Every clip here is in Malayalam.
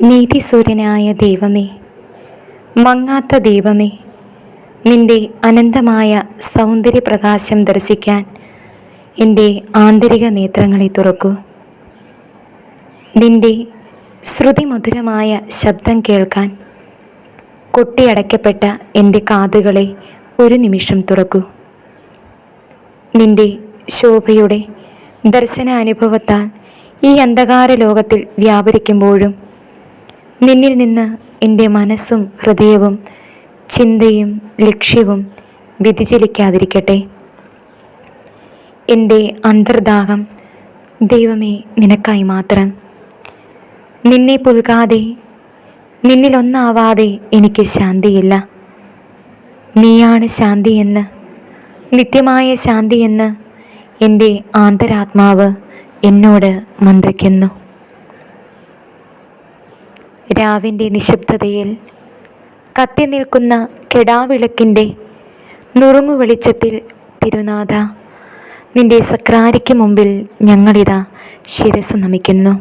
നീതിസൂര്യനായ ദൈവമേ മങ്ങാത്ത ദൈവമേ നിന്റെ അനന്തമായ സൗന്ദര്യപ്രകാശം ദർശിക്കാൻ എന്റെ ആന്തരിക നേത്രങ്ങളെ തുറക്കൂ. നിന്റെ ശ്രുതിമധുരമായ ശബ്ദം കേൾക്കാൻ കൊട്ടിയടയ്ക്കപ്പെട്ട എന്റെ കാതുകളെ ഒരു നിമിഷം തുറക്കൂ. നിന്റെ ശോഭയുടെ ദർശനാനുഭവത്താൽ ഈ അന്ധകാര ലോകത്തിൽ വ്യാപരിക്കുമ്പോഴും നിന്നിൽ നിന്ന് എന്റെ മനസ്സും ഹൃദയവും ചിന്തയും ലക്ഷ്യവും വ്യതിചലിക്കാതിരിക്കട്ടെ. എന്റെ അന്തർദാഹം ദൈവമേ നിനക്കായി മാത്രം. നിന്നെ പുൽകാതെ നിന്നിലൊന്നാവാതെ എനിക്ക് ശാന്തിയില്ല. നീയാണ് ശാന്തിയെന്ന് നിത്യമായ ശാന്തിയെന്ന് എന്റെ ആന്തരാത്മാവ് എന്നോട് മന്ത്രിക്കുന്നു. രാവിന്റെ നിശബ്ദതയിൽ കത്തി നിൽക്കുന്ന കെടാവിളക്കിന്റെ നുറുങ്ങു വെളിച്ചത്തിൽ തിരുനാഥ നിന്റെ സക്രാരിക്ക് മുമ്പിൽ ഞങ്ങളിതാ ശിരസ് നമിക്കുന്നു.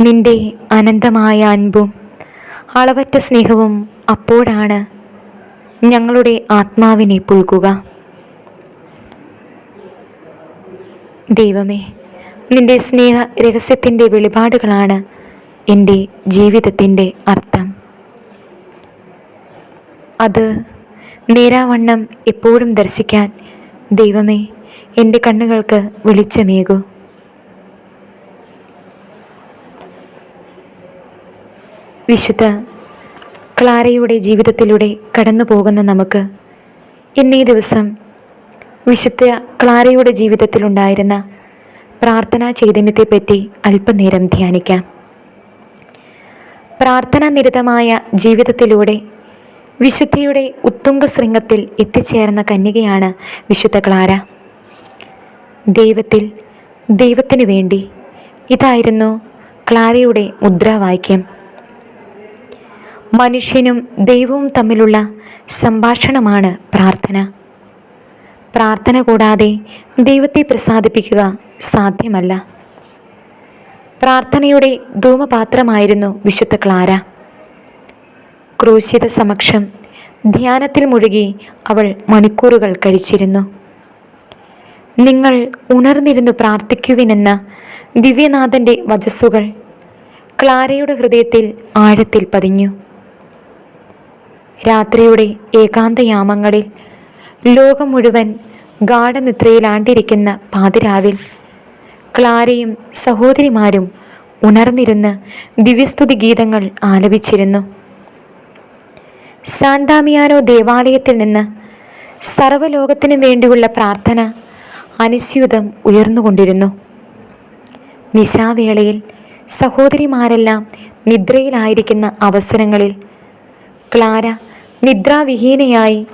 നിന്റെ അനന്തമായ അൻപും അളവറ്റ സ്നേഹവും അപ്പോഴാണ് ഞങ്ങളുടെ ആത്മാവിനെ പുൽകുക. ദൈവമേ നിന്റെ സ്നേഹ രഹസ്യത്തിന്റെ വെളിപാടുകളാണ് എന്റെ ജീവിതത്തിന്റെ അർത്ഥം. അത് നേരാവണ്ണം എപ്പോഴും ദർശിക്കാൻ ദൈവമേ എന്റെ കണ്ണുകൾക്ക് വെളിച്ചമേകൂ. വിശുദ്ധ ക്ലാരയുടെ ജീവിതത്തിലൂടെ കടന്നു പോകുന്ന നമുക്ക് ഇന്നീ ദിവസം വിശുദ്ധ ക്ലാരയുടെ ജീവിതത്തിലുണ്ടായിരുന്ന പ്രാർത്ഥനാ ചൈതന്യത്തെപ്പറ്റി അല്പനേരം ധ്യാനിക്കാം. പ്രാർത്ഥനാ നിരതമായ ജീവിതത്തിലൂടെ വിശുദ്ധിയുടെ ഉത്തുംഗ ശൃംഗത്തിൽ എത്തിച്ചേർന്ന കന്യകയാണ് വിശുദ്ധ ക്ലാര ദൈവത്തിൽ ദൈവത്തിനു വേണ്ടി ഇതായിരുന്നു ക്ലാരയുടെ മുദ്രാവാക്യം. മനുഷ്യനും ദൈവവും തമ്മിലുള്ള സംഭാഷണമാണ് പ്രാർത്ഥന. പ്രാർത്ഥന കൂടാതെ ദൈവത്തെ പ്രസാദിപ്പിക്കുക സാധ്യമല്ല. പ്രാർത്ഥനയുടെ ധൂമപാത്രമായിരുന്നു വിശുദ്ധ ക്ലാര. ക്രൂശിത സമക്ഷം ധ്യാനത്തിൽ മുഴുകി അവൾ മണിക്കൂറുകൾ കഴിച്ചിരുന്നു. നിങ്ങൾ ഉണർന്നിരുന്നു പ്രാർത്ഥിക്കുവിനെന്ന ദിവ്യനാഥന്റെ വചസ്സുകൾ ക്ലാരയുടെ ഹൃദയത്തിൽ ആഴത്തിൽ പതിഞ്ഞു. രാത്രിയുടെ ഏകാന്തയാമങ്ങളിൽ ലോകം മുഴുവൻ ഗാഠനിദ്രയിലാണ്ടിരിക്കുന്ന പാതിരാവിൽ ക്ലാരയും സഹോദരിമാരും ഉണർന്നിരുന്ന് ദിവ്യസ്തുതി ഗീതങ്ങൾ ആലപിച്ചിരുന്നു. സാന്താമിയാനോ ദേവാലയത്തിൽ നിന്ന് സർവലോകത്തിനു വേണ്ടിയുള്ള പ്രാർത്ഥന അനുസ്യൂതം ഉയർന്നുകൊണ്ടിരുന്നു. നിശാവേളയിൽ സഹോദരിമാരെല്ലാം നിദ്രയിലായിരിക്കുന്ന അവസരങ്ങളിൽ ക്ലാര നിദ്രാവിഹീനയായി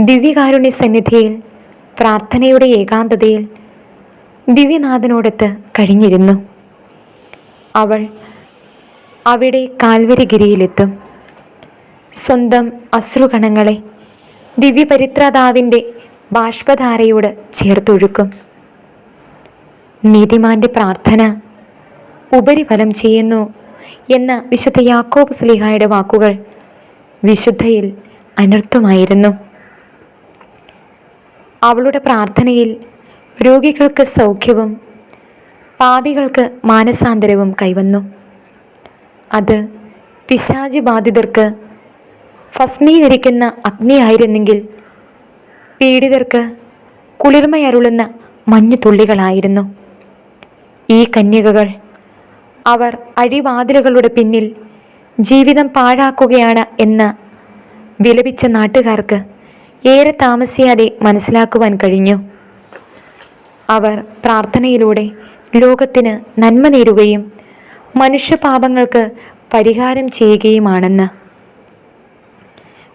ദിവ്യകാരുണ്യ സന്നിധിയിൽ പ്രാർത്ഥനയുടെ ഏകാന്തതയിൽ ദിവ്യനാഥനോടൊത്ത് കഴിഞ്ഞിരുന്നു. അവൾ അവിടെ കാൽവരിഗിരിയിലെത്തും. സ്വന്തം അശ്രുകണങ്ങളെ ദിവ്യപരിത്രതാവിന്റെ ബാഷ്പധാരയോട് ചേർത്തൊഴുക്കും. നീതിമാന്റെ പ്രാർത്ഥന ഉപരിഫലം ചെയ്യുന്നു എന്ന വിശുദ്ധ യാക്കോബ് സ്ലിഹായുടെ വാക്കുകൾ വിശുദ്ധയിൽ അനർത്ഥമായിരുന്നു. അവളുടെ പ്രാർത്ഥനയിൽ രോഗികൾക്ക് സൗഖ്യവും പാപികൾക്ക് മാനസാന്തരവും കൈവന്നു. അത് പിശാചി ബാധിതർക്ക് ഭസ്മീകരിക്കുന്ന അഗ്നിയായിരുന്നെങ്കിൽ പീഡിതർക്ക് കുളിർമയരുളുന്ന മഞ്ഞുതുള്ളികളായിരുന്നു. ഈ കന്യകകൾ അവർ അഴിവാതിലുകളുടെ പിന്നിൽ ജീവിതം പാഴാക്കുകയാണ് എന്ന് വിലപിച്ച നാട്ടുകാർക്ക് ഏറെ താമസിയാതെ മനസ്സിലാക്കുവാൻ കഴിഞ്ഞു. അവർ പ്രാർത്ഥനയിലൂടെ ലോകത്തിന് നന്മ നേരുകയും മനുഷ്യപാപങ്ങൾക്ക് പരിഹാരം ചെയ്യുകയുമാണെന്ന്.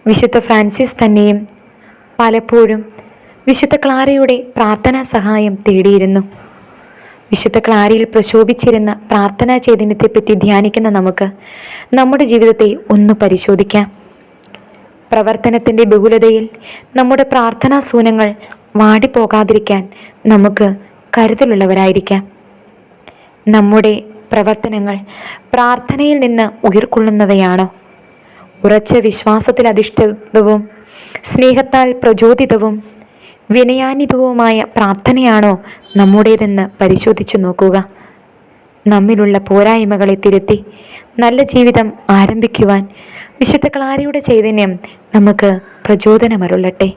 വിശുദ്ധ ഫ്രാൻസിസ് തന്നെയും പലപ്പോഴും വിശുദ്ധ ക്ലാരയുടെ പ്രാർത്ഥനാ സഹായം തേടിയിരുന്നു. വിശുദ്ധ ക്ലാരയിൽ പ്രശോഭിച്ചിരുന്ന പ്രാർത്ഥനാ ചൈതന്യത്തെപ്പറ്റി ധ്യാനിക്കുന്ന നമുക്ക് നമ്മുടെ ജീവിതത്തെ ഒന്ന് പരിശോധിക്കാം. പ്രവർത്തനത്തിന്റെ ബഹുലതയിൽ നമ്മുടെ പ്രാർത്ഥനാ സൂനങ്ങൾ വാടിപ്പോകാതിരിക്കാൻ നമുക്ക് കരുതലുള്ളവരായിരിക്കാം. നമ്മുടെ പ്രവർത്തനങ്ങൾ പ്രാർത്ഥനയിൽ നിന്ന് ഉയർക്കൊള്ളുന്നവയാണോ? ഉറച്ച വിശ്വാസത്തിൽ അധിഷ്ഠിതവും സ്നേഹത്താൽ പ്രചോദിതവും വിനയാനിതവുമായ പ്രാർത്ഥനയാണോ നമ്മുടേതെന്ന് പരിശോധിച്ചു നോക്കുക. നമ്മിലുള്ള പോരായ്മകളെ തിരുത്തി നല്ല ജീവിതം ആരംഭിക്കുവാൻ വിശുദ്ധ ക്ലാരിയുടെ ചൈതന്യം നമുക്ക് പ്രചോദനമരുള്ളട്ടെ